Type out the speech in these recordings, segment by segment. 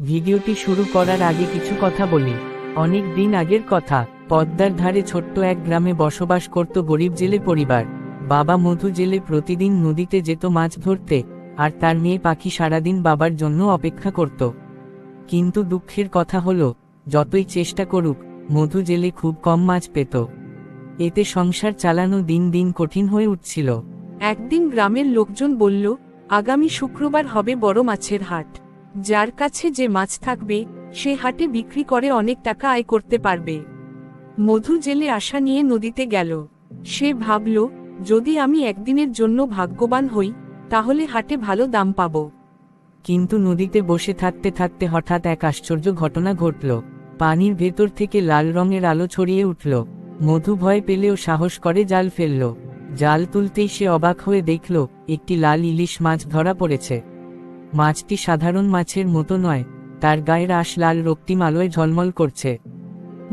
ভিডিওটি শুরু করার আগে কিছু কথা বলি। অনেক দিন আগের কথা, পদ্মার ধারে ছোট্ট এক গ্রামে বসবাস করত গরিব জেলে পরিবার। বাবা মধু জেলে প্রতিদিন নদীতে যেত মাছ ধরতে, আর তার মেয়ে পাখি সারাদিন বাবার জন্য অপেক্ষা করত। কিন্তু দুঃখের কথা হলো, যতই চেষ্টা করুক, মধু জেলে খুব কম মাছ পেত। এতে সংসার চালানো দিন দিন কঠিন হয়ে উঠছিল। একদিন গ্রামের লোকজন বলল, আগামী শুক্রবার হবে বড় মাছের হাট। যার কাছে যে মাছ থাকবে, সে হাটে বিক্রি করে অনেক টাকা আয় করতে পারবে। মধু জেলে আশা নিয়ে নদীতে গেল। সে ভাবল, যদি আমি একদিনের জন্য ভাগ্যবান হই, তাহলে হাটে ভালো দাম পাব। কিন্তু নদীতে বসে থাকতে থাকতে হঠাৎ এক আশ্চর্য ঘটনা ঘটল। পানির ভেতর থেকে লাল রঙের আলো ছড়িয়ে উঠল। মধু ভয় পেলেও সাহস করে জাল ফেলল। জাল তুলতেই সে অবাক হয়ে দেখল, একটি লাল ইলিশ মাছ ধরা পড়েছে। মাছটি সাধারণ মাছের মতো নয়, তার গায়ের আশ লাল রক্তিম আলোয় ঝলমল করছে।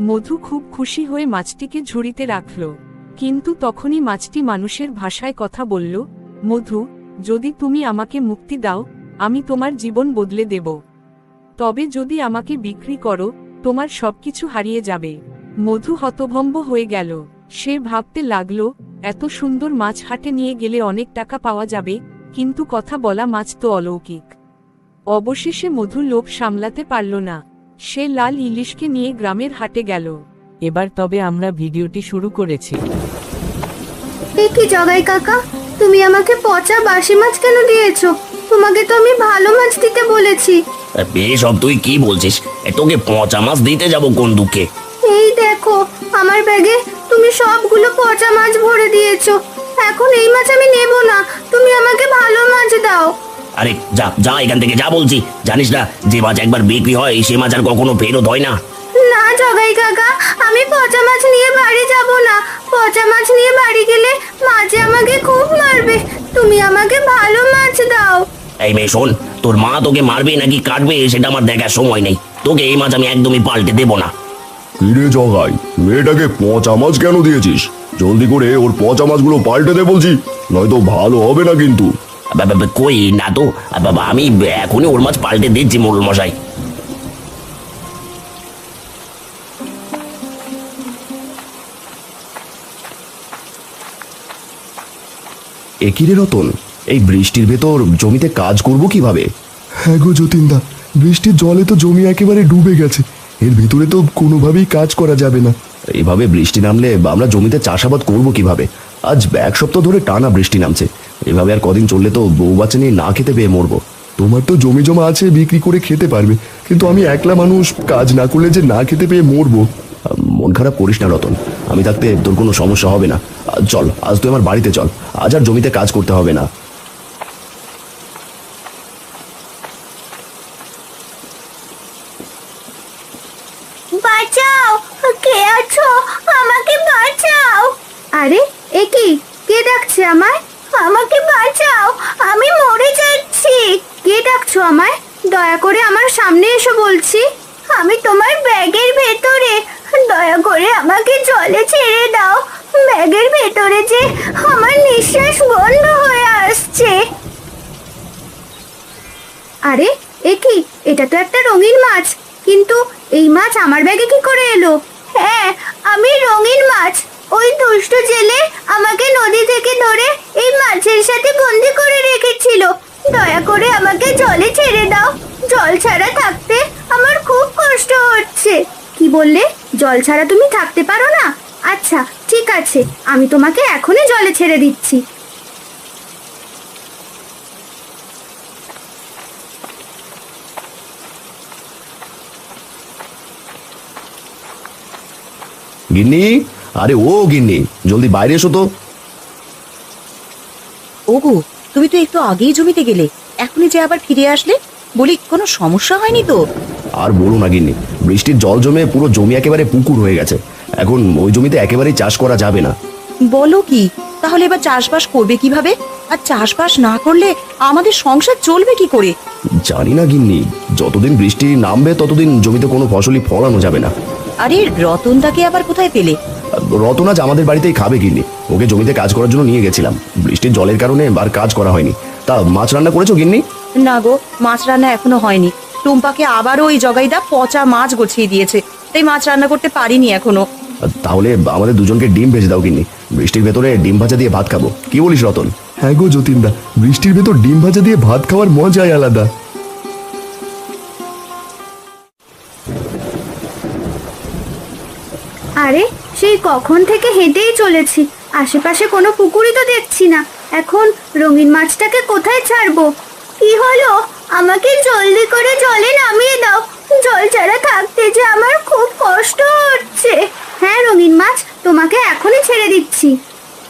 মধু খুব খুশি হয়ে মাছটিকে ঝুড়িতে রাখল। কিন্তু তখনই মাছটি মানুষের ভাষায় কথা বলল, মধু, যদি তুমি আমাকে মুক্তি দাও, আমি তোমার জীবন বদলে দেব। তবে যদি আমাকে বিক্রি করো, তোমার সবকিছু হারিয়ে যাবে মধু হতভম্ব হয়ে গেল। সে ভাবতে লাগল, এত সুন্দর মাছ হাটে নিয়ে গেলে অনেক টাকা পাওয়া যাবে কিন্তু কথা বলা মাছ তো অলৌকিক। অবশেষে মধু লোভ সামলাতে পারল না। সে লাল ইলিশকে নিয়ে গ্রামের হাটে গেল। এবার তবে আমরা ভিডিওটি শুরু করেছি। এ কি জগাই কাকা? তুমি আমাকে পচা বাসি মাছ কেন দিয়েছ? তোমাকে তো আমি ভালো মাছ দিতে বলেছি। এসব তুই কি বলছিস? এ, তোকে পচা মাছ দিতে যাব কোন দুঃখে? এই দেখো আমার ব্যাগে তুমি সবগুলো পচা মাছ ভরে দিয়েছ। এখন এই মাছ আমি নেব না। তুমি আমাকে ভালো মাছ দাও। আরে যা যা এখান থেকে যা বলছি। জানিস না যে মাছ একবার বিক্রি হয় সে মাছ আর কখনো ফেরত হয় না। না জগাই কাকা আমি পচা মাছ নিয়ে বাড়ি যাব না। পচা মাছ নিয়ে বাড়ি গেলে মাছে আমাকে খুব মারবে। তুমি আমাকে ভালো মাছ দাও। এই মেয়ে শোন তোর মা তোকে মারবে নাকি কাটবে সেটা আমার দেখার সময় নেই। তোকে এই মাছ আমি একদমই পাল্টে দেবো না। কিরে জগাই মেয়েটাকে পচা মাছ কেন দিয়েছিস? জলদি করে ওর পচা মাছগুলো পাল্টে দে বলছি নয়তো ভালো হবে না কিন্তু। কই না তো আমি এখনই ওর মাছ পাল্টে দিচ্ছি মোড়ল মশাই একিরে রতন? এই বৃষ্টির ভেতর জমিতে কাজ করব কীভাবে? হ্যাঁ গো যতীনদা বৃষ্টির জলে তো জমি একেবারে ডুবে গেছে। এর ভিতরে তো কোনোভাবেই কাজ করা যাবে না। এইভাবে বৃষ্টি নামলে আমরা জমিতে চাষাবাদ করব কীভাবে? আজ এক সপ্তাহ ধরে টানা বৃষ্টি নামছে। এভাবে আর কদিন চললে তো বউ বাচ্চা নিয়ে না খেতে পেয়ে মরবো। তোমার তো জমি জমা আছে বিক্রি করে খেতে পারবে। কিন্তু আমি একলা মানুষ কাজ না করলে যে না খেতে পেয়ে মরবো। মন খারাপ করিস না রতন। আমি থাকতে তোর কোনো সমস্যা হবে না। চল আজ তুই আমার বাড়িতে চল। আজ আর জমিতে কাজ করতে হবে না বাঁচাও আছো? আমাকে বাঁচাও। আরে এ কি? কে ডাকছে আমায়? আমাকে বাঁচাও। আমি মরে যাচ্ছি। কে ডাকছো আমায়? দয়া করে আমার সামনে এসো বলছি। আমি তোমার ব্যাগের ভেতরে। দয়া করে আমাকে জলে ছেড়ে দাও। ব্যাগের ভেতরে যে আমার নিঃশ্বাস বন্ধ হয়ে আসছে। আরে এ কি? এটা তো একটা রঙিন মাছ। কিন্তু এই মাছ আমার ব্যাগে কি করে এলো? হ্যাঁ আমি রঙিন মাছ। ওই দুষ্ট জেলে আমাকে নদী থেকে ধরে এই মাছের সাথে বন্দি করে রেখেছিল। দয়া করে আমাকে জলে ছেড়ে দাও। জল ছাড়া থাকতে আমার খুব কষ্ট হচ্ছে। কি বললে? জল ছাড়া তুমি থাকতে পারো না? আচ্ছা ঠিক আছে। আমি তোমাকে এখনই জলে ছেড়ে দিচ্ছি। গিন্নি? আরে ও গিন্নি জলদি বাইরে এসো তো। ওগো তুমি তো একটু আগেই জমিতে গেলে এখনই যে আবার ফিরে আসলে বলি কোনো সমস্যা হয়নি তো? আর বলো না গিন্নি বৃষ্টির জল জমে পুরো জমি একেবারে পুকুর হয়ে গেছে এখন ওই জমিতে একেবারেই চাষ করা যাবে না। বলো কি তাহলে এবার চাষবাস করবে কীভাবে? আর চাষবাস না করলে আমাদের সংসার চলবে কি করে? জানি না গিন্নি যতদিন বৃষ্টি নামবে ততদিন জমিতে কোনো ফসলই ফলানো যাবে না। আরে রতনদাকে আবার কোথায় পেলে? রতন আজ আমাদের বাড়িতেই খাবে গিন্নি। ওকে জমিতে কাজ করার জন্য নিয়ে গেছিলাম। বৃষ্টির জলের কারণে আর কাজ করা হয়নি। তা মাছ রান্না করেছ গিন্নি? না গো মাছ রান্না এখনও হয়নি। টুম্পাকে আবারও ওই জগাইদা পচা মাছ গোছিয়ে দিয়েছে। তাই মাছ রান্না করতে পারিনি এখনও। তাহলে আমাদের দুজনকে ডিম ভেজে দাও কিনি বৃষ্টির ভেতরে ডিম ভাজা দিয়ে ভাত খাব। কি বলিস রতন? হ্যাঁ গো যতীনদা বৃষ্টির ভেতর ডিম ভাজা দিয়ে ভাত খাওয়ার মজাই আলাদা। আরে, সেই কখন থেকে হেঁটেই চলেছি। আশেপাশে কোনো পুকুরই তো দেখছি না। এখন রঙিন মাছটাকে কোথায় ছাড়বো? কি হলো? আমাকে জলদি করে জলে নামিয়ে দাও। জল ছাড়া থাকতে যে আমার খুব কষ্ট হচ্ছে। হ্যাঁ রঙিন মাছ, তোমাকে এখনই ছেড়ে দিচ্ছি।